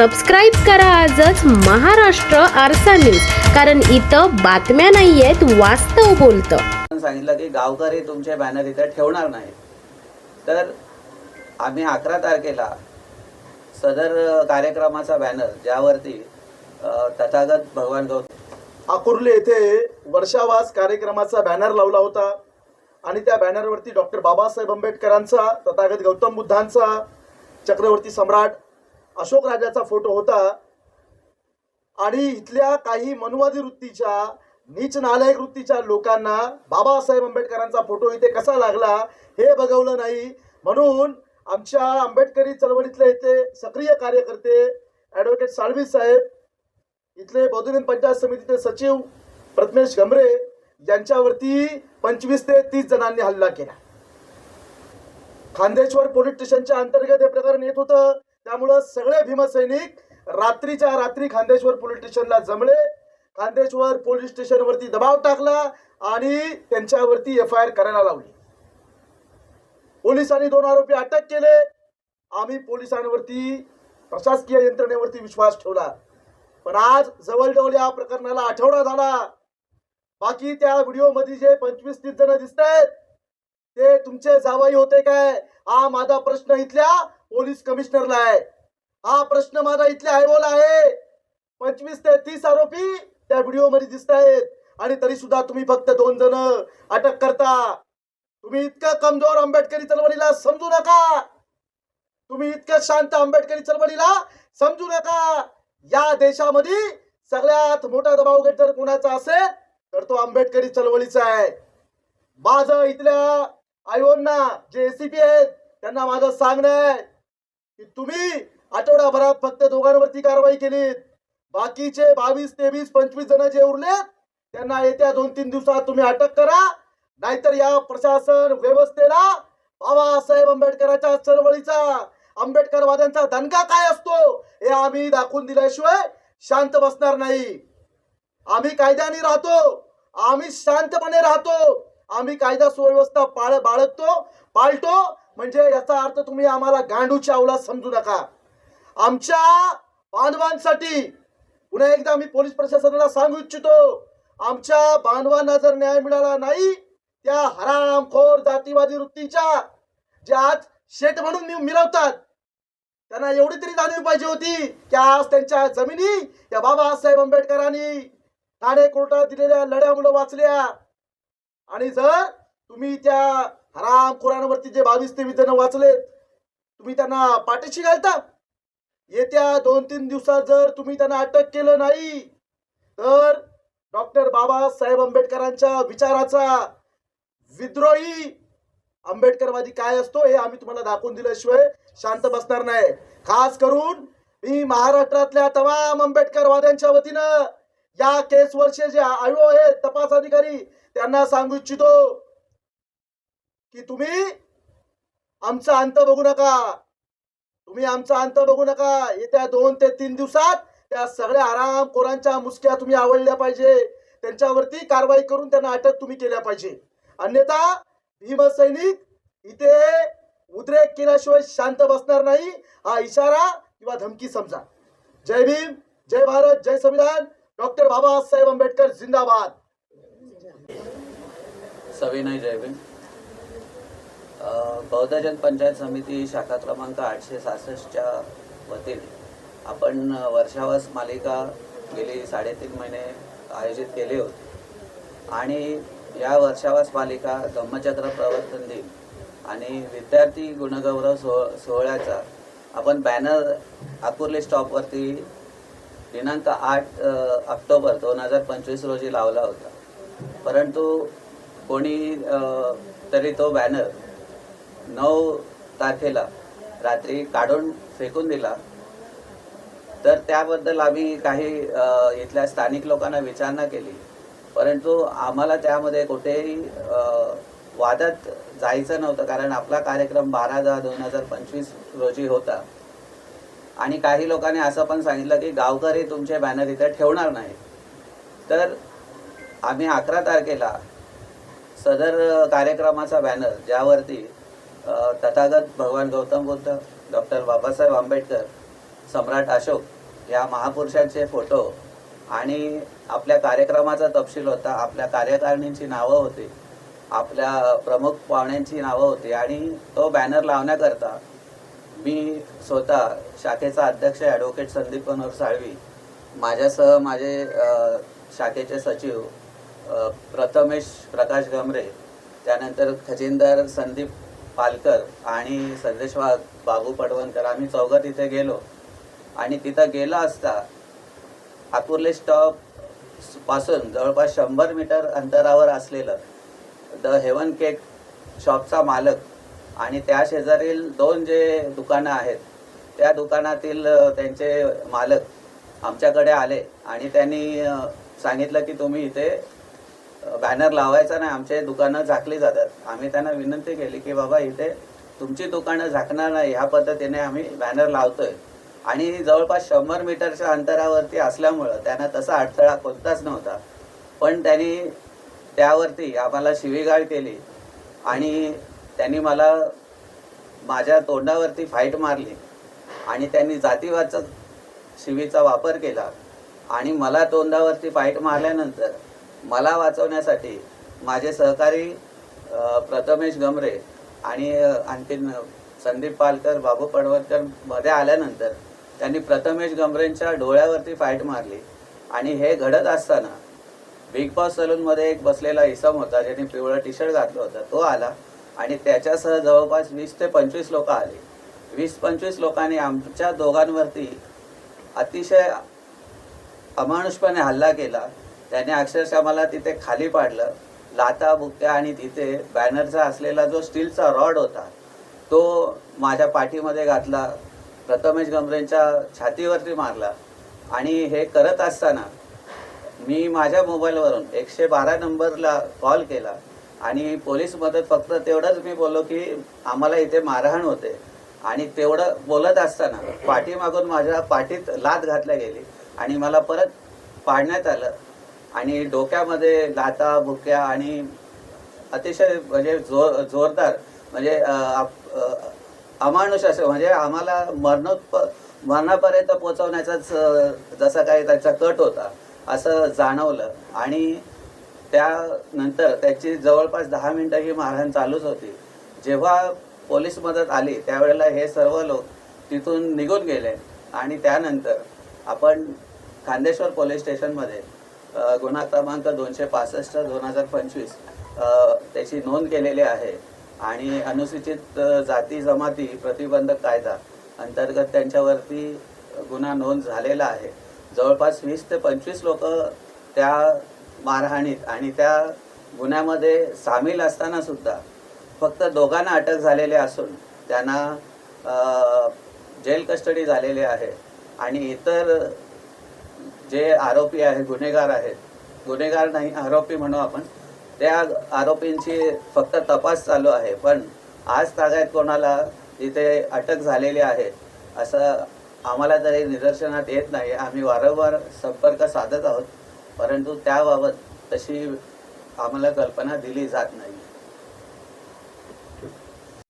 Subscribe करा आजच महाराष्ट्र आरसा न्यूज कारण इथं बातम्या नाही आहेत वास्तव बोलतं. पण सांगितलं की गावकरी तुमचे बॅनर इथे ठेवणार नाही तर आम्ही अकरा तारखेला सदर कार्यक्रमाचा बॅनर ज्यावरती तथागत भगवान गौतम आकुर्ले येथे वर्षावास कार्यक्रमाचा बॅनर लावला होता. आणि त्या बॅनरवरती डॉक्टर बाबासाहेब आंबेडकरांचा तथागत गौतम बुद्धांचा चक्रवर्ती सम्राट अशोक राजाचा फोटो होता. आणि इथल्या काही मनुवादी वृत्तीच्या नीच नालायक वृत्तीच्या लोकांना बाबासाहेब आंबेडकरांचा फोटो इथे कसा लागला हे बघवलं नाही. म्हणून आमच्या आंबेडकरी चळवळीतले इथे सक्रिय कार्यकर्ते ॲडव्होकेट साळवी साहेब इथले बौद्धिक पंचायत समितीचे सचिव प्रथमेश गमरे यांच्यावरती पंचवीस ते तीस जणांनी हल्ला केला. खांदेश्वर पोलीस स्टेशनच्या अंतर्गत हे प्रकरण येत होतं. त्यामुळं सगळे भीमसैनिक रात्रीच्या रात्री खांदेश्वर पोलीस स्टेशनला जमले. खांदेश्वर पोलीस स्टेशनवरती दबाव टाकला आणि त्यांच्यावरती एफ आय आर करायला लावली. पोलिसांनी दोन आरोपी अटक केले. आम्ही पोलिसांवरती प्रशासकीय यंत्रणेवरती विश्वास ठेवला. पण आज जवळजवळ या प्रकरणाला आठवडा झाला. बाकी त्या व्हिडिओमध्ये जे पंचवीस तीस जण दिसत आहेत ते तुमचे जावाई होते काय? हा माझा प्रश्न इथल्या पोलीस कमिशनरला आहे. हा प्रश्न माझा इथल्या आयोला आहे. पंचवीस ते तीस आरोपी त्या व्हिडिओमध्ये दिसत आहेत आणि तरी सुद्धा तुम्ही फक्त दोन जण अटक करता. तुम्ही इतकं कमजोर आंबेडकरी चळवळीला समजू नका. तुम्ही इतकं शांत आंबेडकरी चळवळीला समजू नका. या देशामध्ये सगळ्यात मोठा दबाव गट जर कोणाचा असेल तर तो आंबेडकरी चळवळीचा आहे. माझं इथल्या आयोना जे एसीपी आहेत त्यांना माझं सांगणं आहे. की तुम्ही आठवडाभरात फक्त दोघांवरती कारवाई केलीत बाकीचे बावीस तेवीस पंचवीस जण जे उरलेत त्यांना येत्या दोन तीन दिवसात तुम्ही अटक करा. नाहीतर या प्रशासन व्यवस्थेला बाबासाहेब आंबेडकरांच्या चळवळीचा आंबेडकरवाद्यांचा दणका काय असतो हे आम्ही दाखवून दिल्याशिवाय शांत बसणार नाही. आम्ही कायद्याने राहतो आम्ही शांतपणे राहतो आम्ही कायदा सुव्यवस्था पाळ बाळगतो पाळतो म्हणजे याचा अर्थ तुम्ही आम्हाला गांडू चावला समजू नका. आमच्या बांधवांसाठी पुन्हा एकदा मी पोलीस प्रशासनाला सांगू इच्छितो आमच्या बांधवांना जर न्याय मिळाला नाही त्या हरामखोर जातीवादी वृत्तीच्या जे आज शेट म्हणून मिरवतात त्यांना एवढी तरी जाणीव पाहिजे होती की आज त्यांच्या जमिनी या बाबासाहेब आंबेडकरांनी ठाणे कोर्टात दिलेल्या लढ्यामुळे वाचल्या. आणि जर तुम्ही त्या हरामखोरांवरती जे बावीस तेवीस जण वाचले तुम्ही त्यांना पाठीशी घालता? येत्या दोन तीन दिवसात जर तुम्ही त्यांना अटक केलं नाही तर डॉक्टर बाबासाहेब आंबेडकरांच्या विचाराचा विद्रोही आंबेडकरवादी काय असतो हे आम्ही तुम्हाला दाखवून दिल्याशिवाय शांत बसणार नाही. खास करून मी महाराष्ट्रातल्या तमाम आंबेडकरवाद्यांच्या वतीनं या केसवरचे जे आयो आहेत तपास अधिकारी त्यांना सांगू इच्छितो की तुम्ही आमचा अंत बघू नका. तुम्ही आमचा अंत बघू नका. येत्या दोन ते तीन दिवसात त्या सगळ्या आरामखोरांच्या मुसक्या तुम्ही आवडल्या पाहिजे. त्यांच्यावरती कारवाई करून त्यांना अटक तुम्ही केल्या पाहिजे. अन्यथा भीमसैनिक इथे उद्रेक केल्याशिवाय शांत बसणार नाही. हा इशारा किंवा धमकी समजा. जय भीम जय भारत जय संविधान. डॉक्टर बाबासाहेब आंबेडकर जिंदाबाद. सविनय जय भीम. बौद्धजन पंचायत समिती शाखा क्रमांक आठशे सहासष्टच्या वतीने आपण वर्षावास मालिका गेली साडेतीन महिने आयोजित केली होती. आणि या वर्षावास मालिका धम्मचक्र प्रवर्तन दिन आणि विद्यार्थी गुणगौरव सोह सोहळ्याचा आपण बॅनर आकुर्ली स्टॉपवरती दिनांक आठ ऑक्टोबर दोन हजार पंचवीस रोजी लावला होता. परंतु कोणी तरी तो बॅनर नऊ तारखेला रात्री काढून फेकून दिला. तर त्याबद्दल आम्ही काही इथल्या स्थानिक लोकांना विचारणा केली. परंतु आम्हाला त्यामध्ये कुठेही वादात जायचं नव्हतं. कारण आपला कार्यक्रम बारा दहा दोन हजार पंचवीस रोजी होता. आणि काही लोकांनी असं पण सांगितलं की गावकरी तुमचे बॅनर इथे ठेवणार नाही तर आम्ही अकरा तारखेला सदर कार्यक्रमाचा बॅनर ज्यावरती तथागत भगवान गौतम बुद्ध डॉक्टर बाबासाहेब आंबेडकर सम्राट अशोक या महापुरुषांचे फोटो आणि आपल्या कार्यक्रमाचा तपशील होता आपल्या कार्यकारिणींची नावं होती आपल्या प्रमुख पाहुण्यांची नावं होती आणि तो बॅनर लावण्याकरता मी स्वतः शाखेचा अध्यक्ष ॲडव्होकेट संदीप मनोहर साळवी माझ्यासह माझे शाखेचे सचिव प्रथमेश प्रकाश गमरे त्यानंतर खजिनदार संदीप पालकर आणि संदेश वाघ बाबू पडवणकर आम्ही चौघं तिथे गेलो. आणि तिथं गेलो असता आकुर्ले स्टॉपपासून जवळपास शंभर मीटर अंतरावर असलेलं द हेवन केक शॉपचा मालक आणि त्या शेजारील दोन जे दुकानं आहेत त्या दुकानातील त्यांचे मालक आमच्याकडे आले आणि त्यांनी सांगितलं की तुम्ही इथे बॅनर लावायचा नाही आमचे दुकानं झाकली जातात. आम्ही त्यांना विनंती केली की बाबा इथे तुमची दुकानं झाकणार नाही ह्या पद्धतीने आम्ही बॅनर लावतोय. आणि जवळपास शंभर मीटरच्या अंतरावरती असल्यामुळं त्यांना तसा अडथळा कोणताच नव्हता. पण त्यांनी त्यावरती आम्हाला शिवीगाळ केली आणि त्यांनी मला माझ्या तोंडावरती फाईट मारली आणि त्यांनी जातीवादचा शिवीचा वापर केला आणि मला तोंडावरती फाईट मारल्यानंतर मला वाचवण्यासाठी माझे सहकारी प्रथमेश गमरे आणि आणखीन संदीप पालकर बाबू पडवळकरमध्ये आल्यानंतर त्यांनी प्रथमेश गमरेंच्या डोळ्यावरती फाईट मारली. आणि हे घडत असताना बिग बॉस सलूनमध्ये एक बसलेला इसम होता ज्याने पिवळं टी शर्ट घातलं होतं. तो आला आणि त्याच्यासह जवळपास वीस ते पंचवीस लोक आले. वीस पंचवीस लोकांनी आमच्या दोघांवरती अतिशय अमानुषपणे हल्ला केला. त्याने अक्षरशः मला तिथे खाली पाडलं. लाता बुक्या आणि तिथे बॅनरचा असलेला जो स्टीलचा रॉड होता तो माझ्या पाठीमध्ये घातला. प्रथमेश गमरेंच्या छातीवरती मारला. आणि हे करत असताना मी माझ्या मोबाईलवरून एकशे बारा नंबरला कॉल केला. आणि पोलीस मदत फक्त तेवढंच मी बोललो की आम्हाला इथे मारहाण होते. आणि तेवढं बोलत असताना पाठीमागून माझ्या पाठीत लात घातल्या गेली. आणि मला परत पाडण्यात आलं. आणि डोक्यामध्ये लाता बुक्या आणि अतिशय म्हणजे जोर जोरदार म्हणजे आप- अमानुष असं म्हणजे आम्हाला मरणोत्प मरणापर्यंत पोचवण्याचाच जसा काही त्याचा कट होता असं जाणवलं. आणि त्यानंतर त्याची जवळपास दहा मिनटं ही मारहाण चालूच होती. जेव्हा पोलीस मदत आली त्यावेळेला हे सर्व लोक तिथून निघून गेले. आणि त्यानंतर आपण खांदेश्वर पोलीस स्टेशनमध्ये गुन्हा क्रमांक दोनशे पासष्ट दोन हजार पंचवीस. त्याची नोंद केलेली आहे. आणि अनुसूचित जाती जमाती प्रतिबंधक कायदा अंतर्गत त्यांच्यावरती गुन्हा नोंद झालेला आहे. जवळपास वीस ते पंचवीस लोक त्या मारहाणीत आणि त्या गुन्ह्यामध्ये सामील असताना सुद्धा फक्त दोघांना अटक झालेले असून त्यांना जेल कस्टडी झालेली आहे. आणि इतर जे आरोपी आहेत गुन्हेगार आहेत गुन्हेगार नाही आरोपी म्हणू आपण त्या आरोपींची फक्त तपास चालू आहे. पण आज तागायत कोणाला इथे अटक झालेली आहे असं आम्हाला तरी निदर्शनात येत नाही. आम्ही वारंवार संपर्क साधत आहोत परंतु त्याबाबत तशी आम्हाला कल्पना दिली जात नाही.